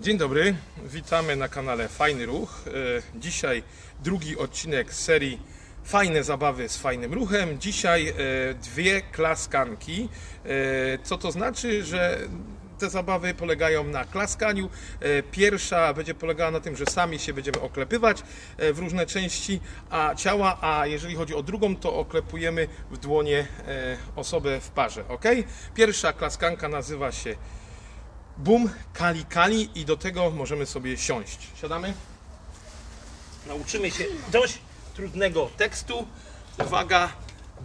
Dzień dobry, witamy na kanale Fajny Ruch. E, Dzisiaj drugi odcinek serii Fajne zabawy z fajnym ruchem. Dzisiaj e, dwie klaskanki. E, Co to znaczy, że te zabawy polegają na klaskaniu. Pierwsza będzie polegała na tym, że sami się będziemy oklepywać w różne części a ciała, a jeżeli chodzi o drugą, to oklepujemy w dłonie osobę w parze. ok? Pierwsza klaskanka nazywa się Bum, kali, kali i do tego możemy sobie siąść. Siadamy? Nauczymy się dość trudnego tekstu. Uwaga.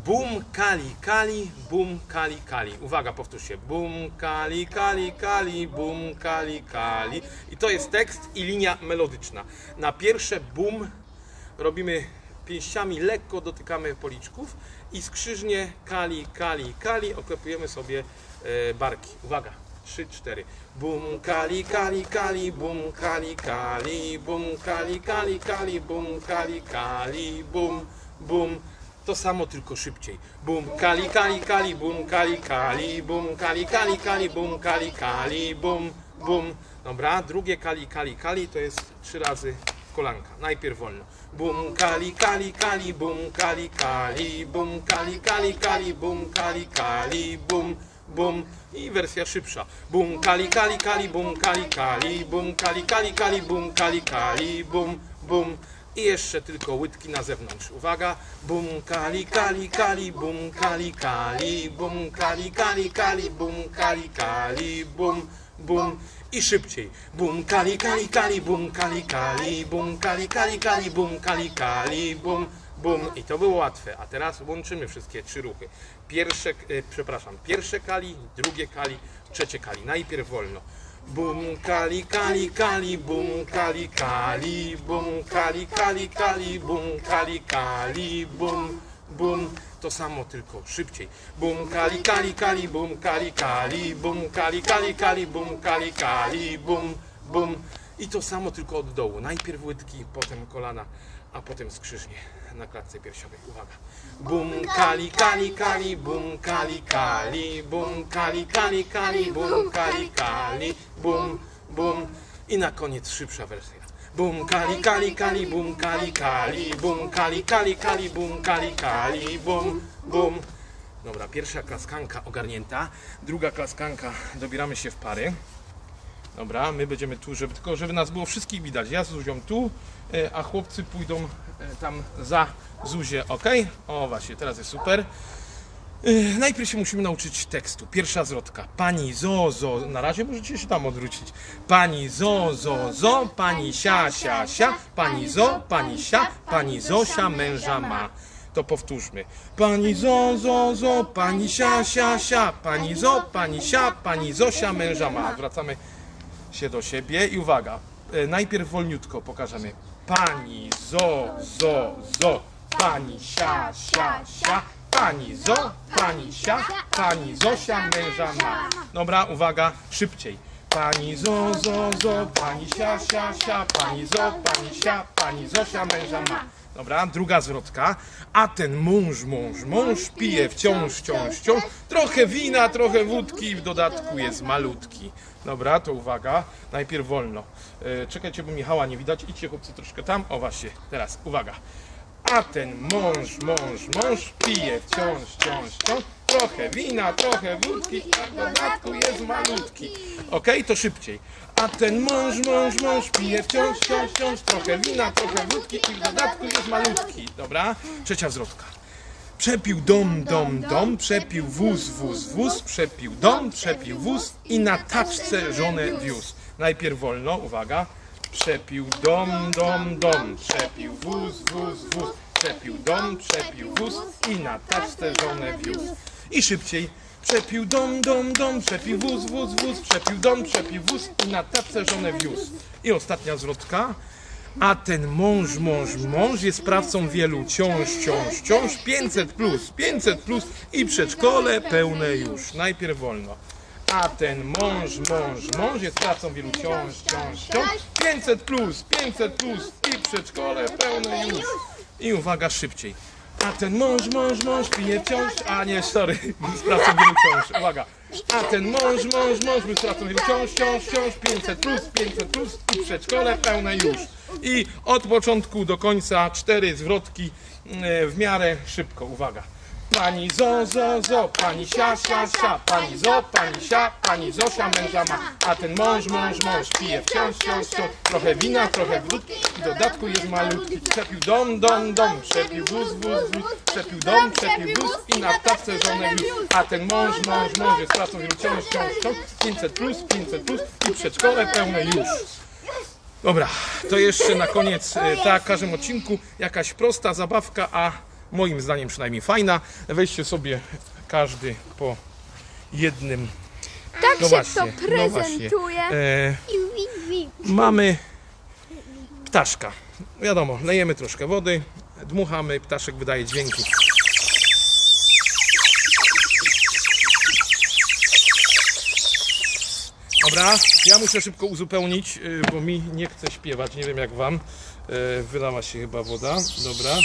Bum, kali, kali, bum, kali, kali. Uwaga, powtórzcie. Bum, kali, kali, kali, bum, kali, kali. I to jest tekst i linia melodyczna. Na pierwsze bum robimy pięściami, lekko dotykamy policzków i skrzyżnie kali, kali, kali oklepujemy sobie e, barki. Uwaga. 3, 4. Bum, kali, kali, kali, bum, kali, kali, bum, kali, kali, kali, bum, kali, kali, bum, bum. To samo, tylko szybciej. Bum, kali, kali, kali, bum, kali, kali, bum, kali, kali, kali, bum, kali, kali, bum, bum. Dobra, drugie kali, kali, kali to jest trzy razy kolanka. Najpierw wolno. Bum, kali, kali, kali, bum, kali, kali, bum, kali, kali, kali, bum, kali, kali, bum, bum i wersja szybsza. Bum, kali, kali, kali, bum, kali, kali, bum, kali, kali, kali, bum, kali, kali, bum, bum. I jeszcze tylko łydki na zewnątrz. Uwaga. Bum, kali, kali, kali, bum, kali, kali, bum, kali, kali, kali, bum, kali, kali, bum, bum. I szybciej. Bum, kali, kali, kali, bum, kali, kali, bum, kali, kali, kali, bum, kali, kali, bum, bum. I to było łatwe. A teraz łączymy wszystkie trzy ruchy. Pierwsze, e, przepraszam, pierwsze kali, drugie kali, trzecie kali. Najpierw wolno. Bum, kali, kali, kali, bum, kali, kali, bum, kali, kali, kali, bum, kali, kali, bum, bum. To samo, tylko szybciej. Bum, kali, kali, kali, bum, kali, kali, bum, kali, kali, kali, bum, kali, kali, bum, bum. I to samo, tylko od dołu. Najpierw łydki, potem kolana, a potem skrzyżnie na klatce piersiowej. Uwaga. Bum, kali, kali, kali, bum, kali, kali, bum, kali, kali, kali, bum, kali, kali, bum, bum. I na koniec szybsza wersja. Bum, kali, kali, kali, bum, kali, kali, bum, kali, kali, kali, bum, kali, kali, bum, bum. Dobra, pierwsza klaskanka ogarnięta. Druga klaskanka, dobieramy się w pary. Dobra, my będziemy tu, żeby tylko żeby nas było wszystkich widać. Ja z Zuzią tu, e, a chłopcy pójdą e, tam za Zuzię, ok? O właśnie, teraz jest super. E, Najpierw się musimy nauczyć tekstu. Pierwsza zwrotka. Pani zo, zo. Na razie możecie się tam odwrócić. Pani zo, zo, zo. Pani sia, sia, sia. Pani zo, pani sia. Pani Zosia męża ma. To powtórzmy. Pani zo, zo, zo. Pani sia, sia, sia. Pani zo, pani sia. Pani Zosia męża ma. Wracamy się do siebie i uwaga, e, najpierw wolniutko pokażemy. Pani zo, zo, zo, pani sia, sia, sia, pani zo, pani sia, pani Zosia męża ma. Dobra, uwaga, szybciej. Pani zo, zo, zo, pani sia, sia, sia, pani zo, pani sia, pani Zosia męża ma. Dobra, druga zwrotka. A ten mąż, mąż, mąż pije wciąż, wciąż, wciąż. Trochę wina, trochę wódki w dodatku jest malutki. Dobra, to uwaga. Najpierw wolno. E, czekajcie, bo Michała nie widać. Idźcie chłopcy troszkę tam. O właśnie, teraz uwaga. A ten mąż, mąż, mąż pije wciąż, wciąż, wciąż. Trochę wina, trochę wódki, a w dodatku jest malutki. Okej, to szybciej. A ten mąż, mąż, mąż pije wciąż, wciąż, wciąż. Trochę wina, trochę wódki i w dodatku jest malutki. Dobra? Trzecia zwrotka. Przepił dom, dom, dom, przepił wóz, wóz, wóz, przepił dom, przepił wóz i na taczce żonę wiózł. Najpierw wolno, uwaga. Przepił dom, dom, dom, przepił wóz, wóz, wóz, przepił dom, przepił wóz i na taczce żonę wiózł. I szybciej. Przepił dom, dom, dom, przepił wóz, wóz, wóz, przepił dom, przepił wóz i na taczce żonę wiózł. I ostatnia zwrotka. A ten mąż, mąż, mąż jest sprawcą wielu ciąż, ciąż, ciąż, 500 plus, 500 plus i przedszkole pełne już. Najpierw wolno. A ten mąż, mąż, mąż jest sprawcą wielu ciąż, ciąż, ciąż, 500 plus, 500 plus i przedszkole pełne już. I uwaga, szybciej. A ten mąż, mąż, mąż pije wciąż. A nie, sorry, z pracą wielu wciąż. Uwaga. A ten mąż, mąż, mąż był z wielu wciąż, wciąż, wciąż. 500 plus, 500 plus i przedszkole pełne już. I od początku do końca cztery zwrotki e, w miarę szybko. Uwaga. Pani zo, zo, zo, pani sia, sia, sia, pani zo, pani sia, pani Zosia męża ma, a ten mąż, mąż, mąż pije wciąż, wciąż, wciąż, trochę wina, trochę wódki, w dodatku jest malutki, przepił dom, dom, dom, przepił wóz, wóz, wóz, przepił dom, przepił wóz i na tawce żonę już, a ten mąż, mąż, mąż jest pracą wielu wciąż, wciąż, wciąż, 500 plus, 500 plus i przedszkole pełne już. Dobra, to jeszcze na koniec, tak w każdym odcinku, jakaś prosta zabawka, a moim zdaniem przynajmniej fajna. Weźcie sobie każdy po jednym. Tak No się właśnie, to no prezentuje. E, mamy ptaszka. Wiadomo, lejemy troszkę wody, dmuchamy, ptaszek wydaje dźwięki. Dobra, ja muszę szybko uzupełnić, y, bo mi nie chce śpiewać, nie wiem jak wam. Y, Wylała się chyba woda, dobra.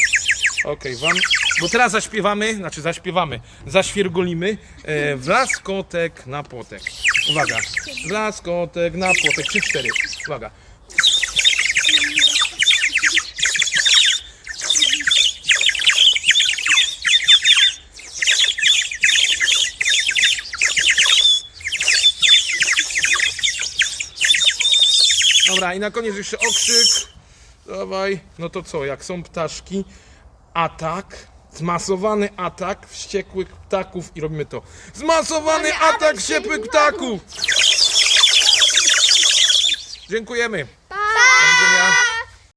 Okej, wam. Bo teraz zaśpiewamy, znaczy zaśpiewamy, zaświergolimy e, wlaskotek na płotek. Uwaga, wlaskotek na trzy, cztery. Uwaga. Dobra, i na koniec jeszcze okrzyk. Dawaj. No to co, jak są ptaszki, atak, zmasowany atak wściekłych ptaków i robimy to. Zmasowany atak wściekłych ptaków! Dziękujemy.